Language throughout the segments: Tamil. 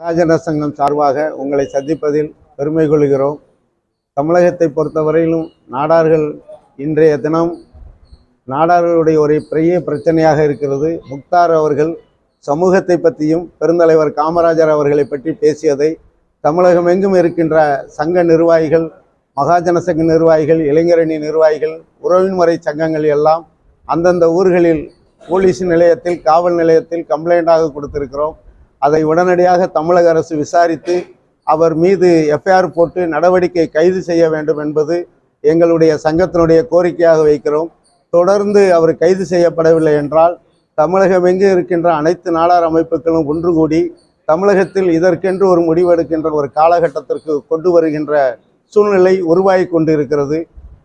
மகாஜன சங்கம் சார்பாக உங்களை சந்திப்பதில் பெருமை கொள்கிறோம். தமிழகத்தை பொறுத்தவரையிலும் நாடார்கள் இன்றைய தினம் நாடார்களுடைய ஒரு பெரிய பிரச்சனையாக இருக்கிறது. முக்தார் அவர்கள் சமூகத்தை பற்றியும் பெருந்தலைவர் காமராஜர் அவர்களை பற்றி பேசியதை தமிழகம் எங்கும் இருக்கின்ற சங்க நிர்வாகிகள் மகாஜன சங்க நிர்வாகிகள் இளைஞரணி நிர்வாகிகள் உறவின்முறை சங்கங்கள் எல்லாம் அந்தந்த ஊர்களில் போலீஸ் நிலையத்தில் காவல் நிலையத்தில் கம்ப்ளைண்டாக கொடுத்திருக்கிறோம். அதை உடனடியாக தமிழக அரசு விசாரித்து அவர் மீது எஃப்ஐஆர் போட்டு நடவடிக்கை கைது செய்ய வேண்டும் என்பது எங்களுடைய சங்கத்தினுடைய கோரிக்கையாக வைக்கிறோம். தொடர்ந்து அவர் கைது செய்யப்படவில்லை என்றால் தமிழகம் எங்கு இருக்கின்ற அனைத்து நாடார் அமைப்புகளும் ஒன்று கூடி தமிழகத்தில் இதற்கென்று ஒரு முடிவெடுக்கின்ற ஒரு காலகட்டத்திற்கு கொண்டு வருகின்ற சூழ்நிலை உருவாகி கொண்டிருக்கிறது.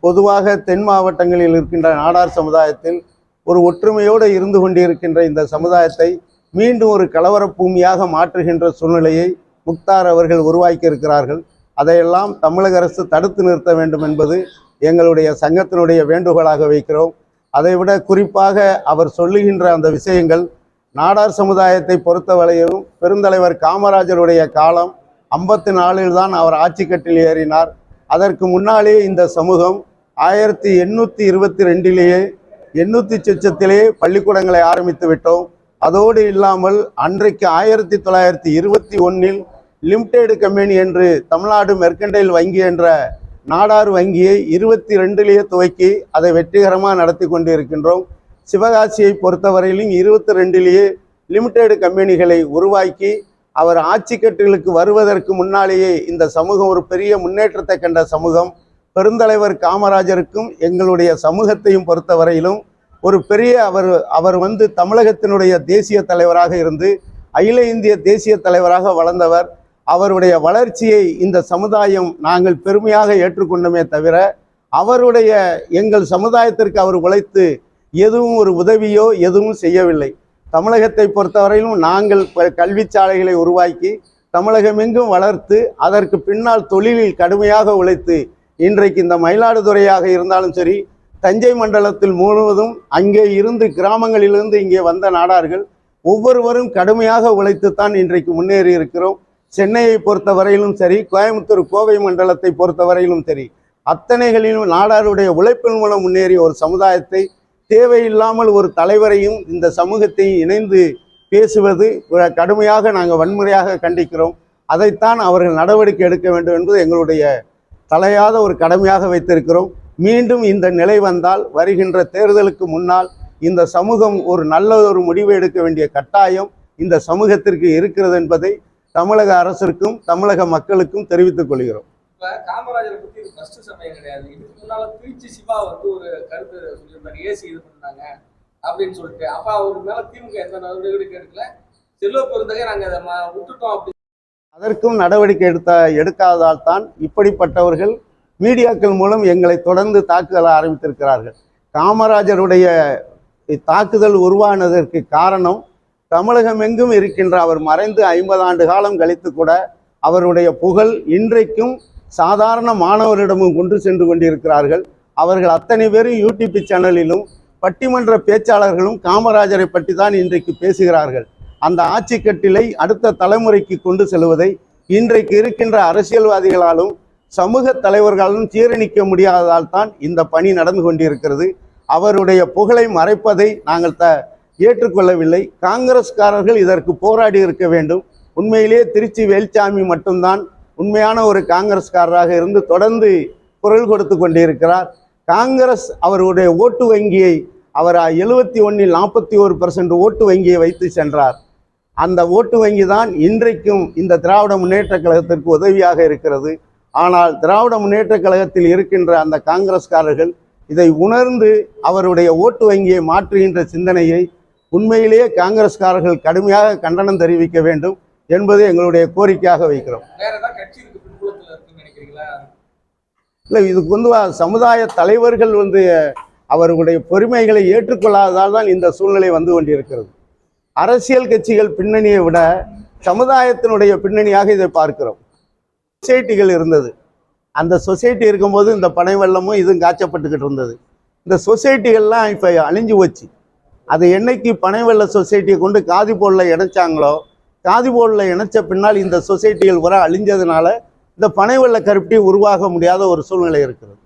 பொதுவாக தென் மாவட்டங்களில் இருக்கின்ற நாடார் சமுதாயத்தில் ஒரு ஒற்றுமையோடு இருந்து கொண்டிருக்கின்ற இந்த சமுதாயத்தை மீண்டும் ஒரு கலவர பூமியாக மாற்றுகின்ற சூழ்நிலையை முக்தார் அவர்கள் உருவாக்கி இருக்கிறார்கள். அதையெல்லாம் தமிழக அரசு தடுத்து நிறுத்த வேண்டும் என்பது எங்களுடைய சங்கத்தினுடைய வேண்டுகோளாக வைக்கிறோம். அதைவிட குறிப்பாக அவர் சொல்லுகின்ற அந்த விஷயங்கள் நாடார் சமுதாயத்தை பொறுத்தவரையிலும் பெருந்தலைவர் காமராஜருடைய காலம் ஐம்பத்தி நாலில் தான் அவர் ஆட்சி கட்டில் ஏறினார். அதற்கு முன்னாலே இந்த சமூகம் ஆயிரத்தி எண்ணூற்றி இருபத்தி ரெண்டிலேயே எண்ணூற்றி சொச்சத்திலேயே பள்ளிக்கூடங்களை ஆரம்பித்து விட்டோம். அதோடு இல்லாமல் அன்றைக்கு ஆயிரத்தி தொள்ளாயிரத்தி இருபத்தி ஒன்றில் லிமிடெட் கம்பெனி என்று தமிழ்நாடு மெர்கண்டைல் வங்கி என்ற நாடார் வங்கியை இருபத்தி ரெண்டிலேயே துவக்கி அதை வெற்றிகரமாக நடத்தி கொண்டு இருக்கின்றோம் சிவகாசியை பொறுத்தவரையிலும் இருபத்தி ரெண்டிலேயே லிமிடெட் கம்பெனிகளை உருவாக்கி அவர் ஆட்சிக்கட்டுகளுக்கு வருவதற்கு முன்னாலேயே இந்த சமூகம் ஒரு பெரிய முன்னேற்றத்தை கண்ட சமூகம். பெருந்தலைவர் காமராஜருக்கும் எங்களுடைய சமூகத்தையும் பொறுத்தவரையிலும் ஒரு பெரிய அவர் அவர் வந்து தமிழகத்தினுடைய தேசிய தலைவராக இருந்து அகில இந்திய தேசிய தலைவராக வளர்ந்தவர். அவருடைய வளர்ச்சியை இந்த சமுதாயம் நாங்கள் பெருமையாக ஏற்றுக்கொண்டோமே தவிர அவருடைய எங்கள் சமுதாயத்திற்கு அவர் உழைத்து எதுவும் ஒரு உதவியோ எதுவும் செய்யவில்லை. தமிழகத்தை பொறுத்தவரையிலும் நாங்கள் கல்விச்சாலைகளை சாலைகளை உருவாக்கி தமிழகமெங்கும் வளர்த்து அதற்கு பின்னால் தொழிலில் கடுமையாக உழைத்து இன்றைக்கு இந்த மயிலாடுதுறையாக இருந்தாலும் சரி தஞ்சை மண்டலத்தில் முழுவதும் அங்கே இருந்து கிராமங்களிலிருந்து இங்கே வந்த நாடார்கள் ஒவ்வொருவரும் கடுமையாக உழைத்துத்தான் இன்றைக்கு முன்னேறி இருக்கிறோம். சென்னையை பொறுத்தவரையிலும் சரி கோயம்புத்தூர் கோவை மண்டலத்தை பொறுத்தவரையிலும் சரி அத்தனைகளிலும் நாடாருடைய உழைப்பின் மூலம் முன்னேறிய ஒரு சமுதாயத்தை தேவையில்லாமல் ஒரு தலைவரையும் இந்த சமூகத்தையும் இணைந்து பேசுவது கடுமையாக நாங்கள் வன்முறையாக கண்டிக்கிறோம். அதைத்தான் அவர்கள் நடவடிக்கை எடுக்க வேண்டும் என்பது எங்களுடைய தலையாத ஒரு கடமையாக வைத்திருக்கிறோம். மீண்டும் இந்த நிலை வந்தால் வருகின்ற தேர்தலுக்கு முன்னால் இந்த சமூகம் ஒரு நல்ல ஒரு முடிவை எடுக்க வேண்டிய கட்டாயம் இந்த சமூகத்திற்கு இருக்கிறது என்பதை தமிழக அரசிற்கும் தமிழக மக்களுக்கும் தெரிவித்துக் கொள்கிறோம். இப்ப காமராஜரை பத்தி இது ஃபர்ஸ்ட் சமயம் கிடையாது. இதுக்கு முன்னால திருச்சி சிவா வந்து ஒரு கருத்து சொல்லியிருந்தாரு. ஏசி இது பண்ணாங்க அப்படின்னு சொல்லிட்டு. அப்ப அவருக்கு மேல திமுக எந்த நடவடிக்கை எடுக்கல. செல்வ பெருந்தகை நாங்க அதை ம- விட்டுட்டோம் அப்படி. அதற்கும் நடவடிக்கை எடுத்த எடுக்காததால் தான் இப்படிப்பட்டவர்கள் மீடியாக்கள் மூலம் எங்களை தொடர்ந்து தாக்குதல் ஆரம்பித்திருக்கிறார்கள். காமராஜருடைய தாக்குதல் உருவானதற்கு காரணம் தமிழகம் எங்கும் இருக்கின்ற அவர் மறைந்து ஐம்பது ஆண்டு காலம் கழித்து கூட அவருடைய புகழ் இன்றைக்கும் சாதாரண மாணவரிடமும் கொண்டு சென்று கொண்டிருக்கிறார்கள். அவர்கள் அத்தனை பேரும் யூடியூப் சேனலிலும் பட்டிமன்ற பேச்சாளர்களும் காமராஜரை பற்றி தான் இன்றைக்கு பேசுகிறார்கள். அந்த ஆட்சி கட்டிலை அடுத்த தலைமுறைக்கு கொண்டு செல்வதை இன்றைக்கு இருக்கின்ற அரசியல்வாதிகளாலும் சமூக தலைவர்களாலும் சீரணிக்க முடியாததால் தான் இந்த பணி நடந்து கொண்டிருக்கிறது. அவருடைய புகழை மறைப்பதை நாங்கள் த ஏற்றுக்கொள்ளவில்லை. காங்கிரஸ்காரர்கள் இதற்கு போராடி இருக்க வேண்டும். உண்மையிலேயே திருச்சி வேல்சாமி மட்டும்தான் உண்மையான ஒரு காங்கிரஸ்காரராக இருந்து தொடர்ந்து குரல் கொடுத்து கொண்டிருக்கிறார். காங்கிரஸ் அவருடைய ஓட்டு வங்கியை அவர் எழுபத்தி ஒன்றில் நாற்பத்தி ஒரு பர்சன்ட் ஓட்டு வங்கியை வைத்து சென்றார். அந்த ஓட்டு வங்கி தான் இன்றைக்கும் இந்த திராவிட முன்னேற்ற கழகத்திற்கு உதவியாக இருக்கிறது. ஆனால் திராவிட முன்னேற்ற கழகத்தில் இருக்கின்ற அந்த காங்கிரஸ்காரர்கள் இதை உணர்ந்து அவருடைய ஓட்டு வங்கியை மாற்றுகின்ற சிந்தனையை உண்மையிலேயே காங்கிரஸ்காரர்கள் கடுமையாக கண்டனம் தெரிவிக்க வேண்டும் என்பது எங்களுடைய கோரிக்கையாக வைக்கிறோம். இல்லை இதுக்கு வந்து சமுதாய தலைவர்கள் வந்து அவர்களுடைய பொறுமைகளை ஏற்றுக்கொள்ளாததால் தான் இந்த சூழ்நிலை வந்து கொண்டிருக்கிறது. அரசியல் கட்சிகள் பின்னணியை விட சமுதாயத்தினுடைய பின்னணியாக இதை பார்க்கிறோம். சொசைட்டிகள் இருந்தது அந்த சொசைட்டி இருக்கும்போது இந்த பனை வெள்ளமும் இதுவும் காய்ச்சப்பட்டுக்கிட்டு இருந்தது இந்த சொசைட்டிகள்லாம் இப்போ அழிஞ்சு போச்சு அது என்னைக்கு பனை வெள்ள சொசைட்டியை கொண்டு காதி போடல இணைச்சாங்களோ காதி போர்டில் இணைச்ச பின்னால் இந்த சொசைட்டிகள் வர அழிஞ்சதுனால இந்த பனை வெள்ள கருப்பட்டி உருவாக முடியாத ஒரு சூழ்நிலை இருக்கிறது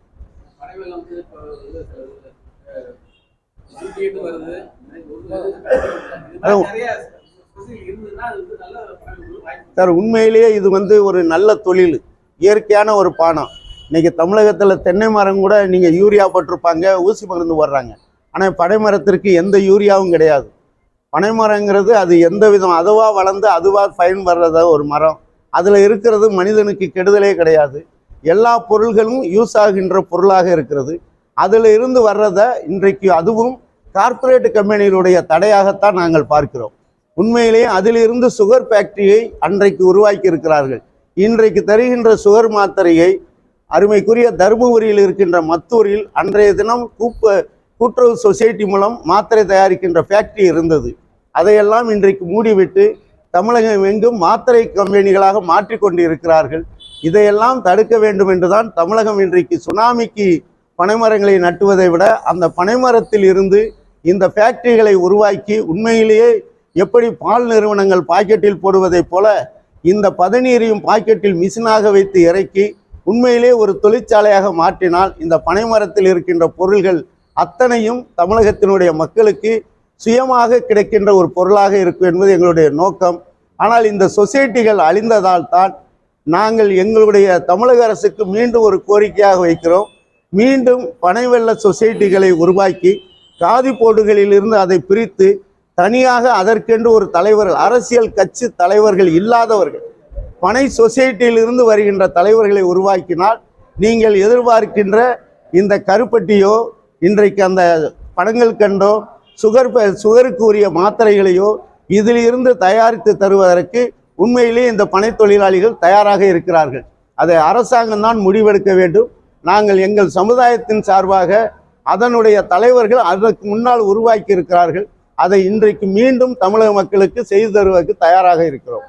அதான் சார் உண்மையிலேயே இது வந்து ஒரு நல்ல தொழில் இயற்கையான ஒரு பானம். இன்னைக்கு தமிழகத்தில் தென்னை மரம் கூட நீங்கள் யூரியா போட்டிருப்பாங்க ஊசி மருந்து போடுறாங்க. ஆனால் பனை மரத்திற்கு எந்த யூரியாவும் கிடையாது. பனைமரங்கிறது அது எந்த விதம் அதுவாக வளர்ந்து அதுவாக பயன்படுறத ஒரு மரம். அதில் இருக்கிறது மனிதனுக்கு கெடுதலே கிடையாது. எல்லா பொருள்களும் யூஸ் ஆகின்ற பொருளாக இருக்கிறது. அதில் இருந்து வர்றதை இன்றைக்கு அதுவும் கார்ப்பரேட் கம்பெனிகளுடைய தடையாகத்தான் நாங்கள் பார்க்கிறோம். உண்மையிலேயே அதிலிருந்து சுகர் ஃபேக்டரியை அன்றைக்கு உருவாக்கி இருக்கிறார்கள் இன்றைக்கு தருகின்ற சுகர் மாத்திரையை அருமைக்குரிய தருமபுரியில் இருக்கின்ற மத்தூரில் அன்றைய தினம் கூப்ப கூட்டுறவு சொசைட்டி மூலம் மாத்திரை தயாரிக்கின்ற ஃபேக்டரி இருந்தது. அதையெல்லாம் இன்றைக்கு மூடிவிட்டு தமிழகம் எங்கும் மாத்திரை கம்பெனிகளாக மாற்றிக்கொண்டு இருக்கிறார்கள் இதையெல்லாம் தடுக்க வேண்டும் என்றுதான் தமிழகம் இன்றைக்கு சுனாமிக்கு பனைமரங்களை நட்டுவதை விட அந்த பனைமரத்தில் இருந்து இந்த ஃபேக்டரிகளை உருவாக்கி உண்மையிலேயே எப்படி பால் நிறுவனங்கள் பாக்கெட்டில் போடுவதைப் போல இந்த பதநீரையும் பாக்கெட்டில் மிஷினாக வைத்து இறக்கி உண்மையிலே ஒரு தொழிற்சாலையாக மாற்றினால் இந்த பனைமரத்தில் இருக்கின்ற பொருள்கள் அத்தனையும் தமிழகத்தினுடைய மக்களுக்கு சுயமாக கிடைக்கின்ற ஒரு பொருளாக இருக்கும் என்பது எங்களுடைய நோக்கம். ஆனால் இந்த சொசைட்டிகள் அழிந்ததால் தான் நாங்கள் எங்களுடைய தமிழக அரசுக்கு மீண்டும் ஒரு கோரிக்கையாக வைக்கிறோம். மீண்டும் பனைவெள்ள சொசைட்டிகளை உருவாக்கி காதி போர்டுகளிலிருந்து அதை பிரித்து தனியாக அதற்கென்று ஒரு தலைவர்கள் அரசியல் கட்சி தலைவர்கள் இல்லாதவர்கள் பனை சொசைட்டியிலிருந்து வருகின்ற தலைவர்களை உருவாக்கினால் நீங்கள் எதிர்பார்க்கின்ற இந்த கருப்பட்டியோ இன்றைக்கு அந்த படங்கள் கண்டோ சுகர் ப- சுகருக்கு உரிய மாத்திரைகளையோ இதிலிருந்து தயாரித்து தருவதற்கு உண்மையிலே இந்த பனை தொழிலாளிகள் தயாராக இருக்கிறார்கள். அதை அரசாங்கம் தான் முடிவெடுக்க வேண்டும். நாங்கள் எங்கள் சமுதாயத்தின் சார்பாக அதனுடைய தலைவர்கள் அதற்கு முன்னால் உருவாக்கி இருக்கிறார்கள் அதை இன்றைக்கு மீண்டும் தமிழக மக்களுக்கு செய்து தருவதற்கு தயாராக இருக்கிறோம்.